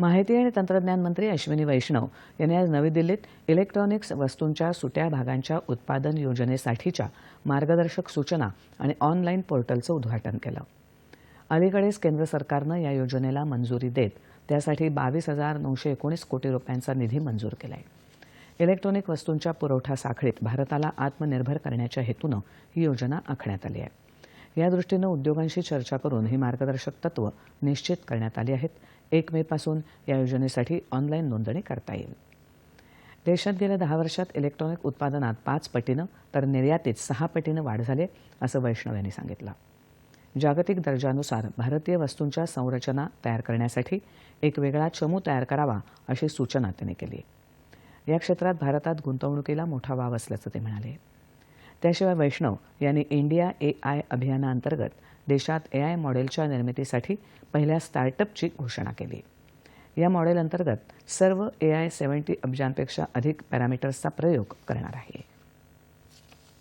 माहिती आणि तंत्रज्ञान मंत्री अश्विनी वैष्णव यांनी आज नवी दिल्लीत इलेक्ट्रॉनिक्स वस्तूंच्या सुट्या भागांच्या उत्पादन योजनेसाठीच्या मार्गदर्शक सूचना आणि ऑनलाईन पोर्टलचं उद्घाटन केलं. अलीकडेच केंद्र सरकारनं या योजनेला मंजुरी देत त्यासाठी बावीस हजार नऊशे एकोणीस कोटी रुपयांचा निधी मंजूर केला आहे इलेक्ट्रॉनिक वस्तूंच्या पुरवठा साखळीत भारताला आत्मनिर्भर करण्याच्या हेतूनं ही योजना आखण्यात आली आहे. यादृष्टीनं उद्योगांशी चर्चा करून ही मार्गदर्शक तत्व निश्चित करण्यात आली आहेत. एक मेपासून या योजनेसाठी ऑनलाईन नोंदणी करता येईल. देशात गेल्या दहा वर्षात इलेक्ट्रॉनिक उत्पादनात पाच पटीनं तर निर्यातीत सहा पटीनं वाढ झाली असं वैष्णव यांनी सांगितलं. जागतिक दर्जानुसार भारतीय वस्तूंच्या संरचना तयार करण्यासाठी एक वेगळा चमू तयार करावा अशी सूचना त्यांनी केली. या क्षेत्रात भारतात गुंतवणुकीला मोठा वाव असल्याचं ते म्हणाले. त्याशिवाय वैष्णव यांनी इंडिया ए आय अभियानाअंतर्गत देशात ए आय मॉडेलच्या निर्मितीसाठी पहिल्या स्टार्टअपची घोषणा केली. या मॉडेल अंतर्गत सर्व ए आय सेव्हन्टी अब्जांपेक्षा अधिक पॅरामीटर्सचा प्रयोग करणार आहे.